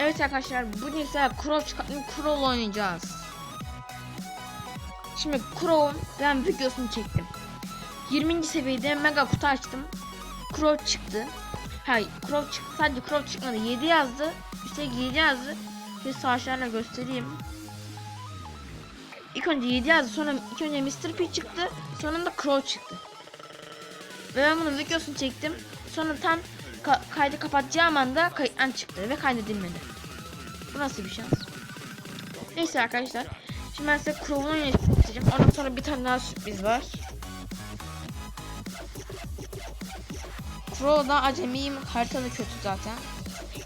Evet arkadaşlar bugün size Crow çıkartmayı Crow oynayacağız. Şimdi Crow'un ben videosunu çektim. 20. seviyede mega kutu açtım. Crow çıktı. Hayır Crow çıktı sadece Crow çıkmadı 7 yazdı. Üstelik 7 yazdı. Şimdi savaşlarla göstereyim. İlk önce 7 yazdı sonra ilk önce Mr. P çıktı. Sonra da Crow çıktı. Ve ben bunun videosunu çektim. Sonra tam ka- kaydı kapatacağım anda kayıttan çıktı ve kaydedilmedi. Bu nasıl bir şans? Neyse arkadaşlar. Şimdi ben size Crow'un göstereceğim. Ondan sonra bir tane daha sürpriz var. Crow'da acemiyim. Harita da kötü zaten.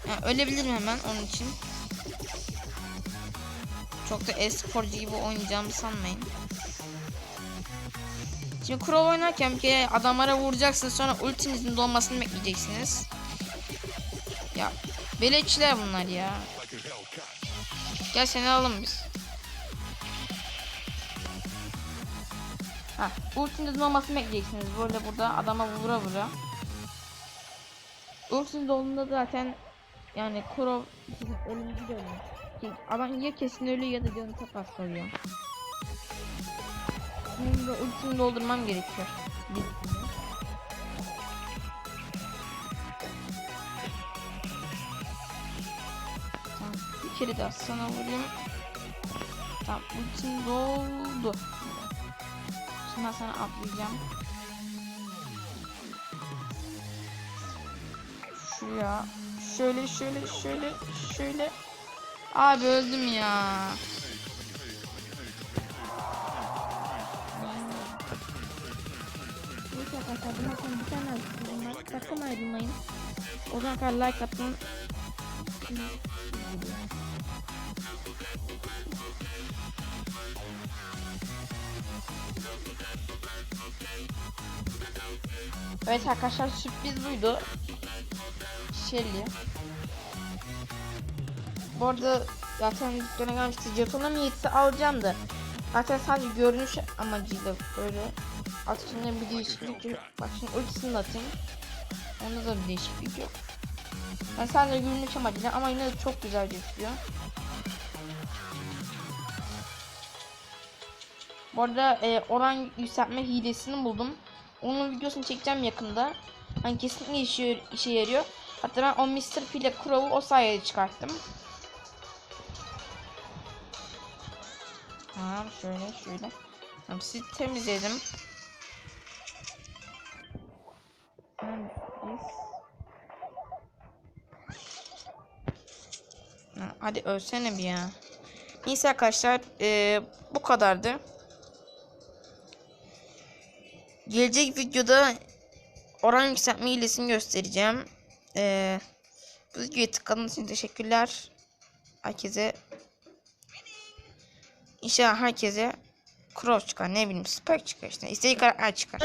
Yani ölebilirim hemen onun için. Çok da e-sporcu gibi oynayacağımı sanmayın. Şimdi Crow oynarken bir adamlara vuracaksınız sonra ultinizin dolmasını bekleyeceksiniz. Ya beleççiler bunlar ya. Gel seni alalım biz. Ha, ultinizin dolmasını bekleyeceksiniz. Böyle burada adama vura vura. Ultinin dolduğunda zaten yani Crow ölümcül ölüm. Ki Adam ya kesin ölüyor ya da canı çok az kalıyor. Benim ultimi doldurmam gerekiyor. Bir kere daha sana vurayım. Tamam, ultim doldu. Şimdi ben sana atlayacağım. Şuraya. Şöyle şöyle şöyle şöyle. Abi öldüm ya. Sonra bir tane var. Sakın ayrılmayın. O zaman kadar like atın. Evet arkadaşlar sürpriz buydu. Shelly. Bu arada zaten dükkana gelmişti. Jetona niyeti alacağım da. Zaten sadece görünüş amacıyla böyle atışında bir değişiklik yok. Bak şimdi ultisini de atayım. Onda da bir değişiklik yok. Ben sadece görünüş amacıyla ama yine de çok güzel gözüküyor. Bu arada e, oran yükseltme hilesini buldum. Onun videosunu çekeceğim yakında. Hani kesinlikle işe, işe yarıyor. Hatta ben o Mr. P ile Crow'u o sayede çıkarttım. Tamam şöyle şöyle. Tamam sizi temizledim. Ha, Hadi ölsene bir ya. Neyse arkadaşlar eee, bu kadardı. Gelecek videoda oran yükseltme hilesini göstereceğim. Eee bu videoya tıkladığınız için teşekkürler. Herkese İnşallah herkese cross çıkar ne bileyim spike çıkar işte istediği karakter çıkar.